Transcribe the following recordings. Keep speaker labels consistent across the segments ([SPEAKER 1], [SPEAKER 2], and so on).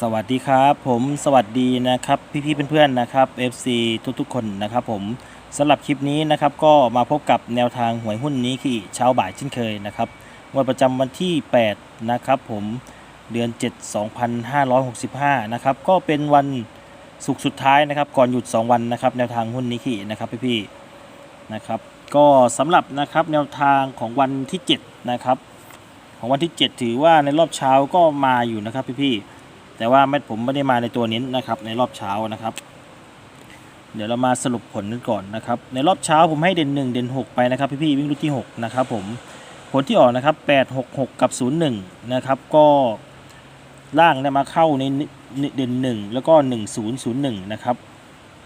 [SPEAKER 1] สวัสดีครับผมสวัสดีนะครับพี่ๆเพื่อนๆนะครับ FC ทุกๆ คนนะครับผมสำหรับคลิปนี้นะครับก็มาพบกับแนวทางหวยหุ้นนี้ที่เช้าบ่ายเช่นเคยนะครับวันประจำวันที่8นะครับผมเดือน 7 2565นะครับก็เป็นวันศุกสุดท้ายนะครับก่อนหยุด 2 วันนะครับแนวทางหุ้นนี้ที่นะครับพี่ๆนะครับก็สำหรับนะครับแนวทางของวันที่7นะครับของวันที่ 7 ถือว่าในรอบเช้าก็มาอยู่นะครับพี่ๆ แต่ว่าไม่ผมไม่ได้มาในตัวนี้นะครับ ในรอบเช้านะครับ เดี๋ยวเรามาสรุปผลกันก่อนนะครับ ในรอบเช้าผมให้เด่น 1 เด่น 6 ไปนะครับพี่ๆวิ่งรุ่นที่ 6 นะครับผมผลที่ออกนะครับ 8 6 6 กับ 0 1 นะครับ ก็ล่างเนี่ยมาเข้าในเด่น 1 แล้วก็ 1 0 0 1 นะครับ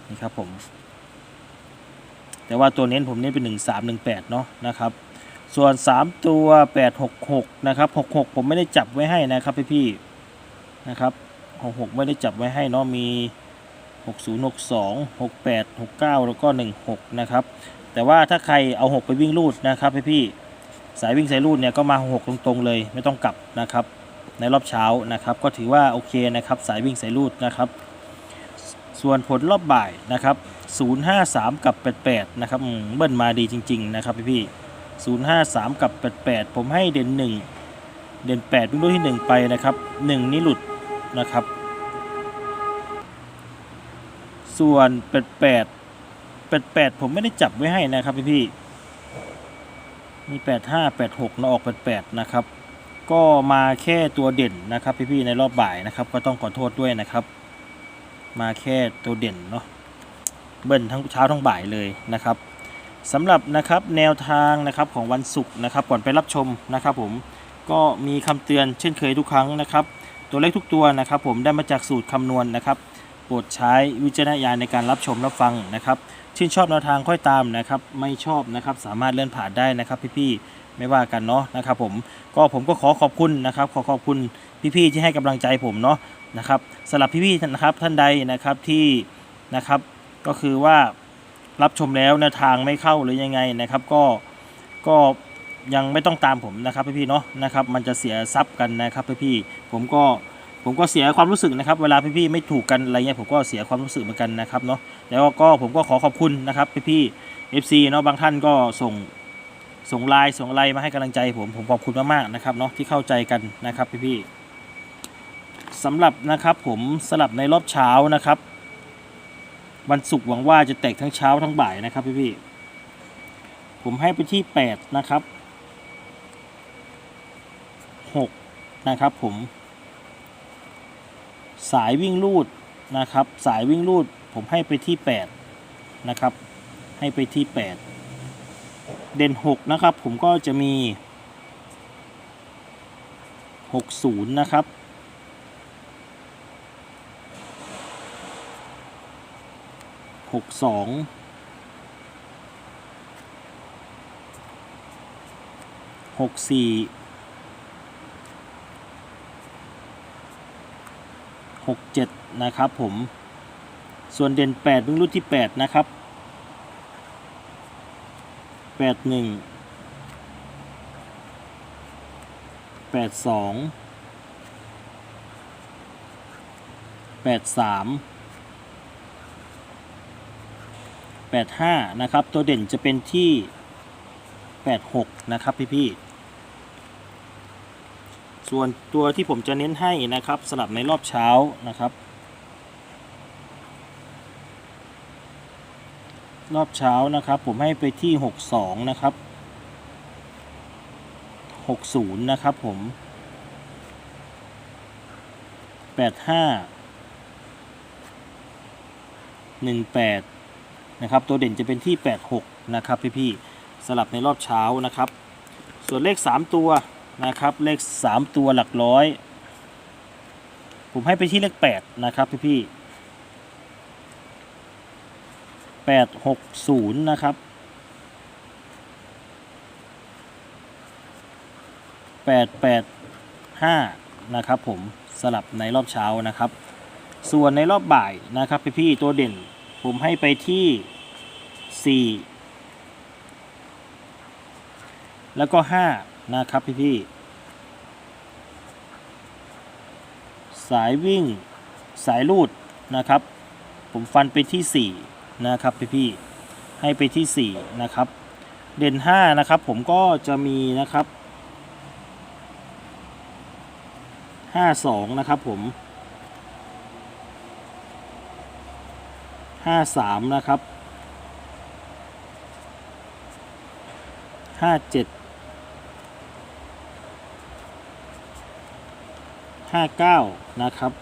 [SPEAKER 1] นี่ครับผม แต่ว่าตัวเน้นผมเน้นเป็น 1 3 1 8 เนาะนะครับ ส่วน 3 ตัว 8 6 6 นะครับ 6 6 ผมไม่ได้จับไว้ให้นะครับพี่ๆนะครับ 66 ไม่ได้จับไว้ให้เนาะมี 60 62 68 69 แล้วก็ 16 นะครับ แต่ว่าถ้าใครเอา 6 ไปวิ่งรูดนะครับพี่พี่สายวิ่งสายรูดเนี่ยก็มา 6 ตรงๆเลยไม่ต้องกลับนะครับ ในรอบเช้านะครับ ก็ถือว่าโอเคนะครับสายวิ่งสายรูดนะครับส่วนผลรอบบ่ายนะครับ 053 กับ 88 นะครับเบิ้ลมาดีจริง ๆ นะครับพี่พี่053 กับ 88 ผมให้เด่น 1 เด่น8วิ่งรูดที่ 1 ไปนะครับ 1 นี้หลุดนะครับ ส่วนเป็ดแปดเป็ดแปดผมไม่ได้จับไว้ให้นะครับพี่พี่มีแปดห้าแปดหกนะออกเป็ดแปดนะครับ ก็มาแค่ตัวเด่นนะครับพี่พี่ในรอบบ่ายนะครับ ก็ต้องขอโทษด้วยนะครับ มาแค่ตัวเด่นเนาะเบิ้ลทั้งเช้าทั้งบ่ายเลยนะครับสำหรับนะครับแนวทางนะครับของวันศุกร์นะครับ ก่อนไปรับชมนะครับ ผมก็มีคำเตือนเช่นเคยทุกครั้งนะครับ ตัวเลขทุกตัวนะครับ ผมได้มาจากสูตรคำนวณนะครับ โปรดใช้วิจารณญาณในการรับชมรับฟังนะครับ ชื่นชอบแนวทางค่อยตามนะครับ ไม่ชอบนะครับ สามารถเลื่อนผ่านได้นะครับพี่ๆไม่ว่ากันเนาะนะครับผมก็ผมก็ขอขอบคุณนะครับ ขอขอบคุณพี่ๆที่ให้กำลังใจผมเนาะนะครับสำหรับพี่ๆนะครับท่านใดนะครับที่นะครับก็คือว่ารับชมแล้วแนวทางไม่เข้าหรือยังไงนะครับ ก็ก็ยังไม่ต้องตามผมนะครับพี่ๆเนาะนะครับ มันจะเสียทรัพย์กันนะครับพี่ๆผมก็ ผมก็เสียความรู้สึกนะครับเวลาพี่ๆไม่ถูกกันอะไรเงี้ยผมก็เสียความรู้สึกเหมือนกันนะครับเนาะแล้วก็ผมก็ขอขอบคุณนะครับพี่ๆ FC เนาะบางท่านก็ส่งส่งไลน์ส่งอะไรมาให้กำลังใจผมผมขอบคุณมากๆนะครับเนาะที่เข้าใจกันนะครับพี่ๆสำหรับนะครับผมสลับในรอบเช้านะครับวันศุกร์หวังว่าจะแตกทั้งเช้าทั้งบ่ายนะครับพี่ๆผมให้ไปที่ 8 นะครับ 6 นะครับผม สายวิ่งรูดนะครับ สายวิ่งรูดผมให้ไปที่ 8 นะครับ ให้ไปที่ 8 เด่น 6 นะครับ ผมก็จะมี 60 นะครับ62 64 67 นะครับผม ส่วนเด่น8วิ่งรุ่นที่ 8 นะครับ 81 82 83 85 นะครับ ตัวเด่นจะเป็นที่ 86 นะครับพี่ๆ ส่วนตัวที่ผมจะเน้นให้นะครับสลับในรอบเช้านะครับ รอบเช้านะครับผมให้ไปที่ 62 นะครับ 60 นะครับผม 85 18 นะครับ ตัวเด่นจะเป็นที่ 86 นะครับพี่ๆสลับในรอบเช้านะครับ ส่วนเลข 3 ตัว นะครับ เลข 3 ตัวหลักร้อย ผมให้ไปที่เลข 8 นะครับพี่พี่แปดหกศูนย์นะครับแปดแปดห้านะครับผมสลับในรอบเช้านะครับ ส่วนในรอบบ่ายนะครับพี่พี่ตัวเด่นผมให้ไปที่สี่แล้วก็ห้า นะครับพี่พี่สายวิ่งสายลูดนะครับ ผมฟันไปที่ 4 นะครับพี่ๆให้ไปที่ 4 นะครับ เด่น 5 นะครับ ผมก็จะมีนะครับ 52 นะครับผม 53 นะครับ 57 59 นะครับ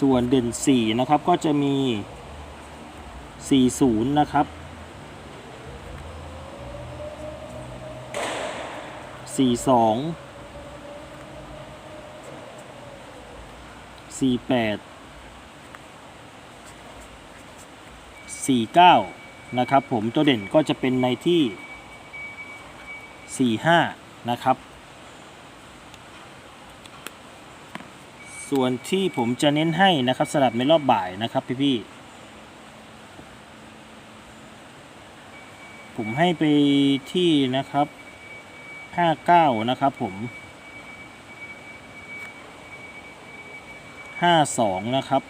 [SPEAKER 1] ส่วนเด่น 4 นะครับ ก็จะมี 40 นะครับ 42 48 49 นะครับ ผมตัวเด่นก็จะเป็นในที่ 45 นะครับ ส่วนที่ผมจะเน้นให้นะครับสำหรับในรอบบ่ายนะครับพี่ๆผมให้ไปที่นะครับ 59 นะครับผม 52 นะครับ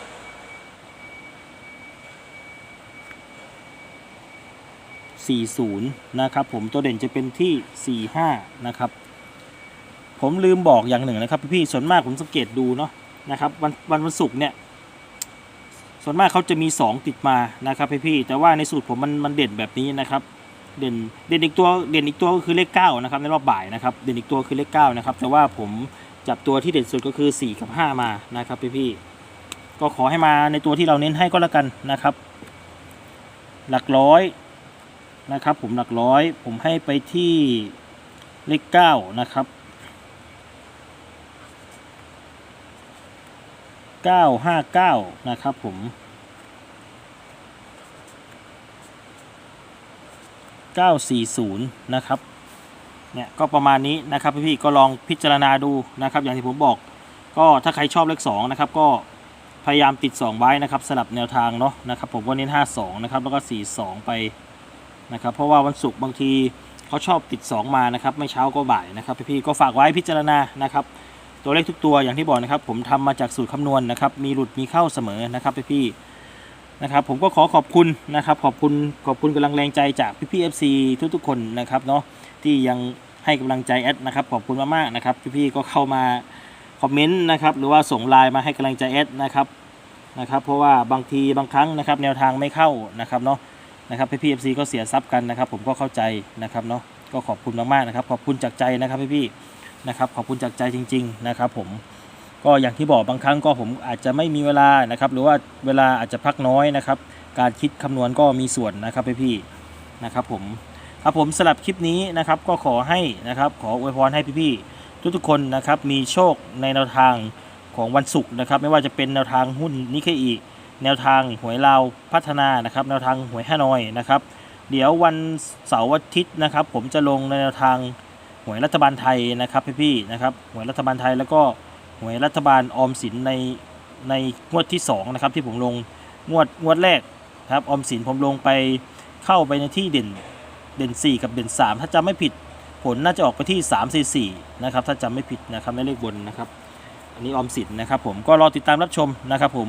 [SPEAKER 1] 48 40 นะครับผมตัวเด่นจะเป็นที่ 45 นะครับ ผมลืมบอกอย่างหนึ่งนะครับพี่ๆส่วนมากผมสังเกตดูเนาะนะครับวันวันวันศุกร์เนี่ยส่วนมากเขาจะมี 2 ติดมานะครับพี่ๆแต่ว่าในสูตรผมมันมันเด่นแบบนี้นะครับเด่นเด่นอีกตัวเด่นอีกตัวก็คือเลข9นะครับในรอบบ่ายนะครับเด่นอีกตัวคือเลข9นะครับแต่ว่าผมจับตัวที่เด่นสุดก็คือ 4 กับ 5 มานะครับพี่ๆก็ขอให้มาในตัวที่เราเน้นให้ก็แล้วกันนะครับ หลักร้อย นะครับ ผมหลักร้อย ผมให้ไปที่เลข9นะครับ959นะครับผม940นย์นะครับเนี่ยก็ประมาณนี้นะครับพี่ๆก็ลองพิจารณาดูนะครับ อย่างที่ผมบอก ก็ถ้าใครชอบเลข2นะครับก็พยายามติด 2 ไว้นะครับสลับแนวทางเนาะนะครับผมก็เน้น 52 นะครับ แล้วก็ 42 ไป นะครับเพราะว่าวันศุกร์บางทีเขาชอบติด 2 มานะครับไม่เช้าก็บ่ายนะครับพี่ๆก็ฝากไว้พิจารณานะครับตัวเลขทุกตัวอย่างที่บอกนะครับผมทำมาจากสูตรคำนวณนะครับมีหลุดมีเข้าเสมอนะครับพี่ๆนะครับผมก็ขอขอบคุณนะครับขอบคุณขอบคุณกำลังแรงใจจากพี่ๆ FC ทุกๆคนนะครับเนาะที่ยังให้กำลังใจแอดนะครับขอบคุณมากๆนะครับพี่ๆก็เข้ามาคอมเมนต์นะครับหรือว่าส่งไลน์มาให้กำลังใจแอดนะครับนะครับเพราะว่าบางทีบางครั้งนะครับแนวทางไม่เข้านะครับเนาะ นะครับพี่ๆ FC ก็เสียทรัพย์กันนะครับ ผมก็เข้าใจนะครับเนาะก็ขอบคุณมากๆนะครับ ขอบคุณจากใจนะครับพี่ๆนะครับขอบคุณจากใจจริง ๆนะครับ ผมก็อย่างที่บอกบางครั้งก็ผมอาจจะไม่มีเวลานะครับหรือว่าเวลาอาจจะพักน้อยนะครับ การคิดคำนวณก็มีส่วนนะครับพี่ๆนะครับผมครับผมสลับคลิปนี้นะครับก็ขอให้นะครับขออวยพรให้พี่ๆทุกๆคนนะครับมีโชคในแนวทางของวันศุกร์นะครับ ไม่ว่าจะเป็นแนวทางหุ้นนิเคอี แนวทางหวยลาวพัฒนานะครับ แนวทางหวยฮานอยนะครับ เดี๋ยววันเสาร์อาทิตย์นะครับ ผมจะลงในแนวทางหวยรัฐบาลไทยนะครับพี่ๆนะครับหวยรัฐบาลไทยแล้วก็หวยรัฐบาลออมสินในในงวดที่2นะครับที่ผมลงงวดงวดแรกครับออมสินผมลงไปเข้าไปในที่เด่นเด่น 4 กับเด่น 3 ถ้าจำไม่ผิดผลน่าจะออกไปที่ 3 4 4นะครับถ้าจำไม่ผิดนะครับในเลขบนนะครับ อันนี้ออมสินนะครับผมก็รอติดตามรับชมนะครับผม